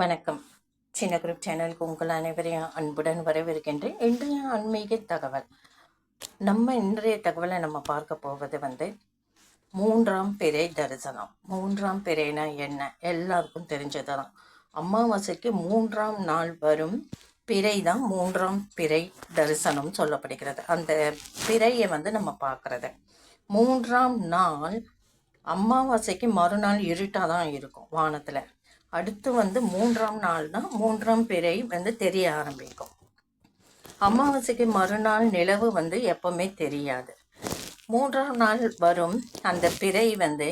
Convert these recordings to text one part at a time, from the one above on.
வணக்கம். சின்ன குரூப் சேனலுக்கு உங்கள் அனைவரையும் அன்புடன் வரவேற்கின்றேன். இன்றைய ஆன்மீக தகவல். நம்ம இன்றைய தகவலை நம்ம பார்க்க போவது வந்து மூன்றாம் பிறை தரிசனம். மூன்றாம் பிறைனா என்ன? எல்லாருக்கும் தெரிஞ்சது தான் அமாவாசைக்கு மூன்றாம் நாள் வரும் பிறை தான் மூன்றாம் பிறை தரிசனம் சொல்லப்படுகிறது. அந்த பிறையை வந்து நம்ம பார்க்குறது. மூன்றாம் நாள் அமாவாசைக்கு மறுநாள் இருட்டாக தான் இருக்கும் வானத்தில். அடுத்து வந்து மூன்றாம் நாள் தான் மூன்றாம் பிறை வந்து தெரிய ஆரம்பிக்கும். அமாவாசைக்கு மறுநாள் நிலவு வந்து எப்பவுமே தெரியாது. மூன்றாம் நாள் வரும் அந்த பிறை வந்து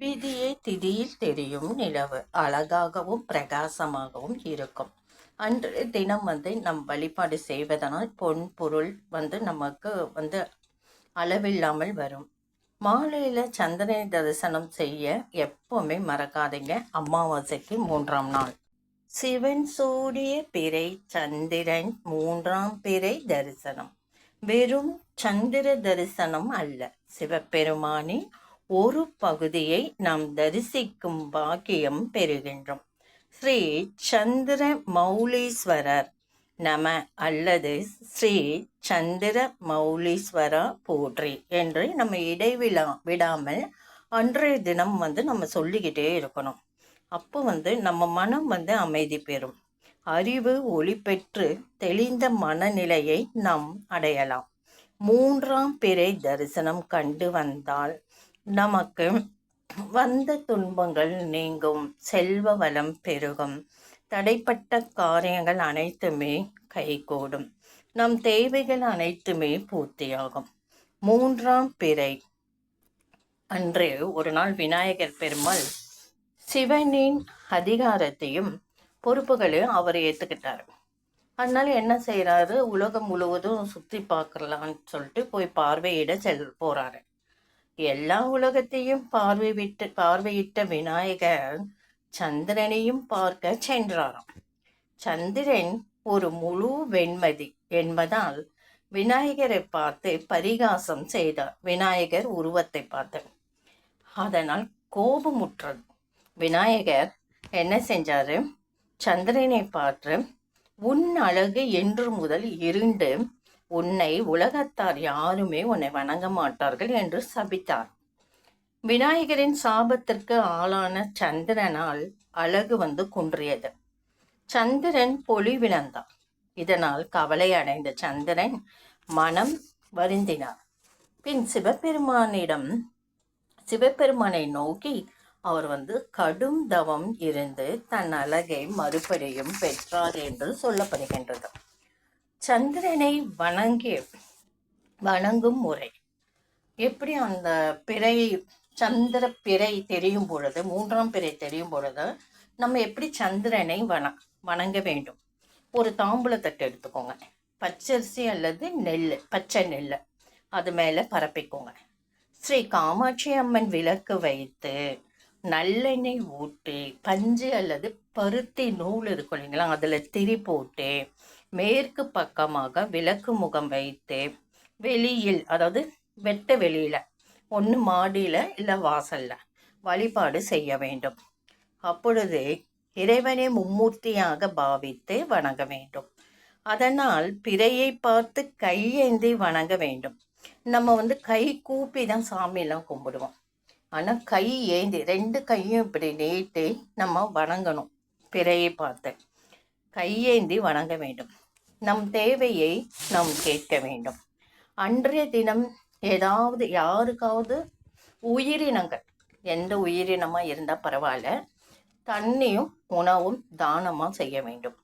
விதியே திதியில் தெரியும் நிலவு. அழகாகவும் பிரகாசமாகவும் இருக்கும். அன்று தினம் வந்து நம் வழிபாடு செய்வதனால் பொன் பொருள் வந்து நமக்கு வந்து அளவில்லாமல் வரும். மாலையில் சந்திரனை தரிசனம் செய்ய எப்பவுமே மறக்காதீங்க. அமாவாசைக்கு மூன்றாம் நாள். சிவன் சூடிய பிறை சந்திரன் மூன்றாம் பிறை தரிசனம். வெறும் சந்திர தரிசனம் அல்ல. சிவபெருமானின் ஒரு பகுதியை நாம் தரிசிக்கும் பாக்கியம் பெறுகின்றோம். ஸ்ரீ சந்திர மௌலீஸ்வரர் நம அல்லது ஸ்ரீ சந்திர மௌலீஸ்வரா போற்றி என்று நம்ம இடைவிழா விடாமல் அன்றைய தினம் வந்து நம்ம சொல்லிக்கிட்டே இருக்கணும். அப்போ வந்து நம்ம மனம் வந்து அமைதி பெறும். அறிவு ஒளி பெற்று தெளிந்த மனநிலையை நாம் அடையலாம். மூன்றாம் பிறை தரிசனம் கண்டு வந்தால் நமக்கு வந்த துன்பங்கள் நீங்கும். செல்வ வளம் பெருகும். தடைப்பட்ட காரியங்கள் அனைத்துமே கைகூடும். நம் தேவைகள் அனைத்துமே பூர்த்தியாகும். மூன்றாம் பிறை. அன்று ஒரு நாள் விநாயகர் பெருமாள் சிவனின் அதிகாரத்தையும் பொறுப்புகளையும் அவர் ஏற்றுக்கிட்டார் அதனால என்ன செய்கிறாரு உலகம் முழுவதும் சுற்றி பார்க்கலான்னு சொல்லிட்டு போய் பார்வையிட செல் போறாரு. எல்லா உலகத்தையும் பார்வை விட்டு பார்வையிட்ட விநாயகர் சந்திரனையும் பார்க்க சென்றாராம். சந்திரன் ஒரு முழு வெண்மதி என்பதால் விநாயகரை பார்த்து பரிகாசம் செய்தார். விநாயகர் உருவத்தை பார்த்து அதனால் கோபமுற்றது. விநாயகர் என்ன செஞ்சாரு? சந்திரனை பார்த்து உன் அழகு என்று முதல் இருண்டு உன்னை உலகத்தார் யாருமே உன்னை வணங்க மாட்டார்கள் என்று சபித்தார். விநாயகரின் சாபத்திற்கு ஆளான சந்திரனால் அழகு வந்து குன்றியது. சந்திரன் பொலிவிழந்தார் இதனால் கவலை அடைந்த சந்திரன் மனம் வருந்தினார். பின் சிவபெருமானிடம் சிவபெருமானை நோக்கி அவர் வந்து கடும் தவம் இருந்து தன் அழகை மறுபடியும் பெற்றார் என்று சொல்லப்படுகின்றது. சந்திரனை வணங்கி வணங்கும் முறை. எப்படி அந்த பிறை சந்திர பிறை தெரியும் பொழுது மூன்றாம் பிறை தெரியும் பொழுது நம்ம எப்படி சந்திரனை வண வணங்க வேண்டும்? ஒரு தாம்பூலத்தட்டு எடுத்துக்கோங்க. பச்சரிசி அல்லது நெல் பச்சை நெல் அது மேலே பரப்பிக்கோங்க. ஸ்ரீ காமாட்சி அம்மன் விளக்கு வைத்து நல்லெண்ணெய் ஊட்டி பஞ்சு அல்லது பருத்தி நூல் இருக்கும் இல்லைங்களா அதில் திரி போட்டு மேற்கு பக்கமாக விளக்கு முகம் வைத்து வெளியில் அதாவது வெட்ட வெளியில் ஒன்று மாடியில் இல்லை வாசலில். வழிபாடு செய்ய வேண்டும். அப்பொழுது இறைவனை மும்மூர்த்தியாக பாவித்து வணங்க வேண்டும். அதனால் பிறையை பார்த்து கையேந்தி வணங்க வேண்டும். நம்ம வந்து கை கூப்பி தான் சாமியெல்லாம் கும்பிடுவோம். ஆனால் கை ஏந்தி ரெண்டு கையும் இப்படி நீட்டி நம்ம வணங்கணும் பிறையை பார்த்து. கையேந்தி வணங்க வேண்டும். நம் தேவையை நாம் கேட்க வேண்டும். அன்றைய தினம் ஏதாவது யாருக்காவது உயிரினங்கள் எந்த உயிரினமாக இருந்தால் பரவாயில்ல தண்ணியும் உணவும் தானமாக செய்ய வேண்டும்.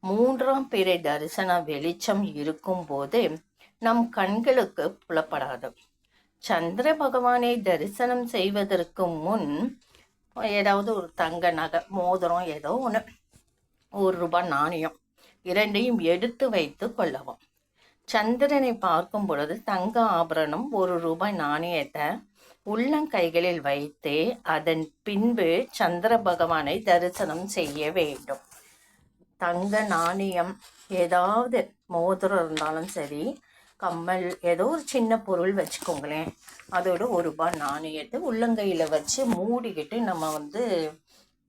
மூன்றாம் பிறை தரிசன வெளிச்சம் இருக்கும்போது நம் கண்களுக்கு புலப்படாது. சந்திர பகவானை தரிசனம் செய்வதற்கு முன் ஏதாவது ஒரு தங்க நகை மோதிரம் ஏதோ ஒன்று ஒரு ரூபாய் நாணயம் இரண்டையும் எடுத்து வைத்து கொள்ளவும். சந்திரனை பார்க்கும் பொழுது தங்க ஆபரணம் ஒரு ரூபாய் நாணயத்தை உள்ளங்கைகளில் வைத்து அதன் பின்பு சந்திர பகவானை தரிசனம் செய்ய வேண்டும். தங்க நாணயம் ஏதாவது மோதிரம் இருந்தாலும் சரி கம்மல் ஏதோ ஒரு சின்ன பொருள் வச்சுக்கோங்களேன். அதோட ஒரு ரூபாய் நாணயத்தை உள்ளங்கையில் வச்சு மூடிக்கிட்டு நம்ம வந்து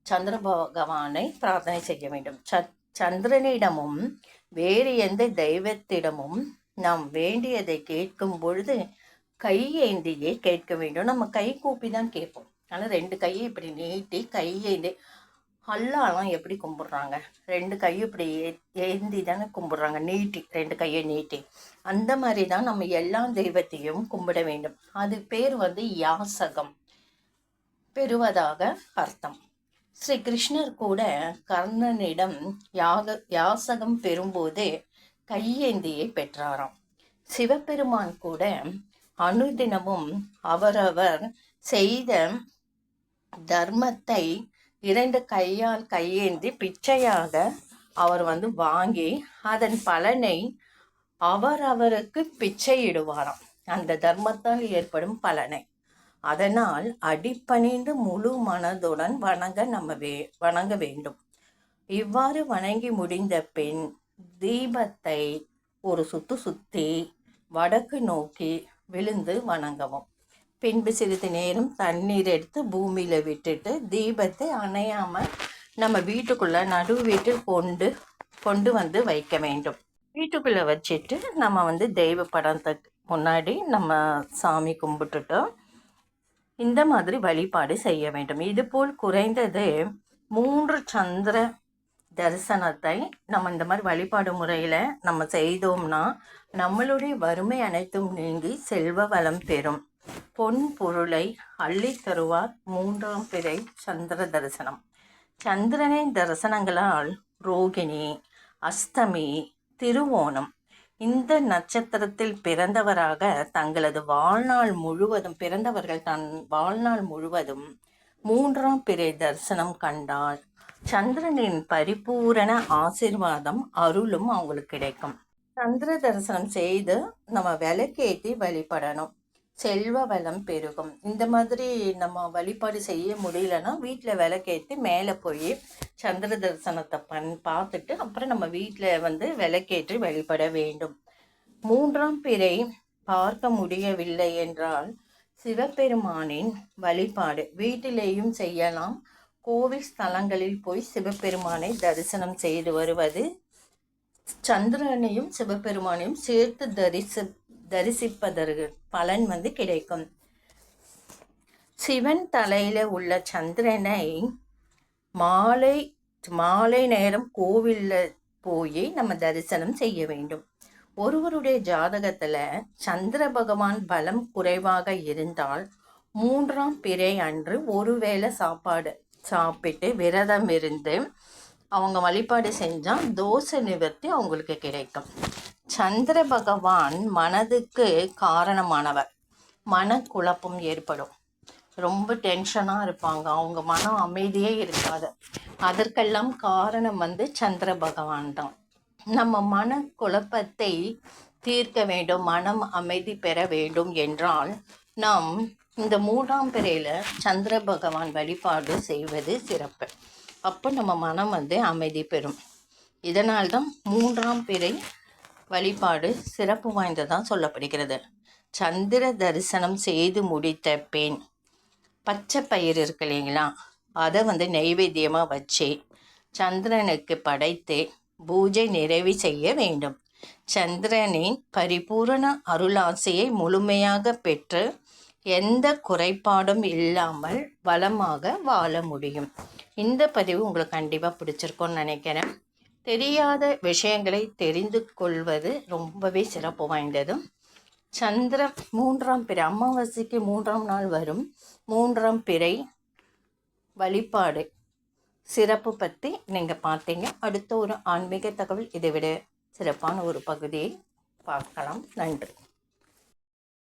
சந்திர பகவானை பிரார்த்தனை செய்ய வேண்டும். சத் சந்திரனிடமும் வேறு எந்த தெய்வத்திடமும் நாம் வேண்டியதை கேட்கும் பொழுது கை ஏந்தியே கேட்க வேண்டும். நம்ம கை கூப்பி தான் கேட்போம். ஆனால் ரெண்டு கையை இப்படி நீட்டி கை ஏந்தி அல்லாலாம் எப்படி கும்பிட்றாங்க? ரெண்டு கையும் இப்படி ஏந்தி தானே கும்பிட்றாங்க. நீட்டி ரெண்டு கையை நீட்டி. அந்த மாதிரி தான் நம்ம எல்லா தெய்வத்தையும் கும்பிட வேண்டும். அது பேர் வந்து யாசகம். பெறுவதாக அர்த்தம். ஸ்ரீ கிருஷ்ணர் கூட கர்ணனிடம் யாக யாசகம் பெறும்போது கையேந்தியை பெற்றாராம். சிவபெருமான் கூட அனுதினமும் அவரவர் செய்த தர்மத்தை இரண்டு கையால் கையேந்தி பிச்சையாக அவர் வந்து வாங்கி அதன் பலனை அவரவருக்கு பிச்சையிடுவாராம். அந்த தர்மத்தால் ஏற்படும் பலனை. அதனால் அடிப்பணிந்து முழு மனதுடன் வணங்க நம்ம வே வணங்க வேண்டும். இவ்வாறு வணங்கி முடிந்த பின் தீபத்தை ஒரு சுத்து சுத்தி வடக்கு நோக்கி விழுந்து வணங்கவும். பின்பு சிறிது நேரம் தண்ணீர் எடுத்து பூமியில் விட்டுட்டு தீபத்தை அணையாமல் நம்ம வீட்டுக்குள்ளே நடு வீட்டில் கொண்டு கொண்டு வந்து வைக்க வேண்டும். வீட்டுக்குள்ளே வச்சுட்டு நம்ம வந்து தெய்வ படத்துக்கு முன்னாடி நம்ம சாமி கும்பிட்டுட்டோம். இந்த மாதிரி வழிபாடு செய்ய வேண்டும். இதுபோல் குறைந்தது மூன்று சந்திர தரிசனத்தை நம்ம இந்த மாதிரி வழிபாடு முறையில் நம்ம செய்தோம்னா நம்மளுடைய வறுமை அனைத்தும் நீங்கி செல்வ வளம் பெறும். பொன் பொருளை அள்ளி தருவார் மூன்றாம் பிறை சந்திர தரிசனம். சந்திரனின் தரிசனங்களால் ரோகிணி அஸ்தமி திருவோணம் இந்த நட்சத்திரத்தில் பிறந்தவராக தங்களது வாழ்நாள் முழுவதும் பிறந்தவர்கள் தன் வாழ்நாள் முழுவதும் மூன்றாம் பிறை தரிசனம் கண்டார். சந்திரனின் பரிபூரண ஆசிர்வாதம் அருளும் அவங்களுக்கு கிடைக்கும். சந்திர தரிசனம் செய்து நம்ம விளக்கேற்றி வழிபடணும். செல்வ வளம் பெருகும். இந்த மாதிரி நம்ம வழிபாடு செய்ய முடியலன்னா வீட்டில் விளக்கேற்றி மேலே போய் சந்திர தரிசனத்தை பண் பார்த்துட்டு அப்புறம் நம்ம வீட்டில் வந்து விளக்கேற்றி வழிபட வேண்டும். மூன்றாம் பிறை பார்க்க முடியவில்லை என்றால் சிவபெருமானின் வழிபாடு. வீட்டிலேயும் செய்யலாம். கோவில் ஸ்தலங்களில் போய் சிவபெருமானை தரிசனம் செய்து வருவது. சந்திரனையும் சிவபெருமானையும் சேர்த்து தரிசி தரிசிப்பதற்கு பலன் வந்து கிடைக்கும். சிவன் தலையில உள்ள சந்திரனை மாலை மாலை நேரம் கோவிலில் போய் நம்ம தரிசனம் செய்ய வேண்டும். ஒருவருடைய ஜாதகத்துல சந்திர பகவான் பலம் குறைவாக இருந்தால் மூன்றாம் பிறை அன்று ஒருவேளை சாப்பாடு சாப்பிட்டு விரதம் இருந்து அவங்க வழிபாடு செஞ்சால் தோசை நிவர்த்தி அவங்களுக்கு கிடைக்கும். சந்திர பகவான் மனதுக்கு காரணமானவர். மனக்குழப்பம் ஏற்படும். ரொம்ப டென்ஷனாக இருப்பாங்க. அவங்க மனம் அமைதியே இருக்காது. அதற்கெல்லாம் காரணம் வந்து சந்திர பகவான் தான். நம்ம மனக்குழப்பத்தை தீர்க்க வேண்டும். மனம் அமைதி பெற வேண்டும் என்றால் நாம் இந்த மூன்றாம் பிறையில் சந்திர பகவான் வழிபாடு செய்வது சிறப்பு. அப்போ நம்ம மனம் வந்து அமைதி பெறும். இதனால்தான் மூன்றாம் பிறை வழிபாடு சிறப்பு வாய்ந்ததாக சொல்லப்படுகிறது. சந்திர தரிசனம் செய்து முடித்த பெண் பச்சை பயிர் இருக்கு இல்லைங்களா? அதை வந்து நெய்வேத்தியமாக வச்சு சந்திரனுக்கு படைத்து பூஜை நிறைவு செய்ய வேண்டும். சந்திரனின் பரிபூரண அருளாசையை முழுமையாக பெற்று எந்த குறைபாடும் இல்லாமல் வளமாக வாழ முடியும். இந்த பதிவு உங்களுக்கு கண்டிப்பாக பிடிச்சிருக்கோன்னு நினைக்கிறேன். தெரியாத விஷயங்களை தெரிந்து கொள்வது ரொம்பவே சிறப்பு வாய்ந்தது சந்திர மூன்றாம் பிறை அமாவாசைக்கு மூன்றாம் நாள் வரும் மூன்றாம் பிறை வழிபாடு சிறப்பு பற்றி நீங்கள் பார்த்தீங்க. அடுத்த ஒரு ஆன்மீக தகவல் இதை விட சிறப்பான ஒரு பகுதியை பார்க்கலாம். நன்றி.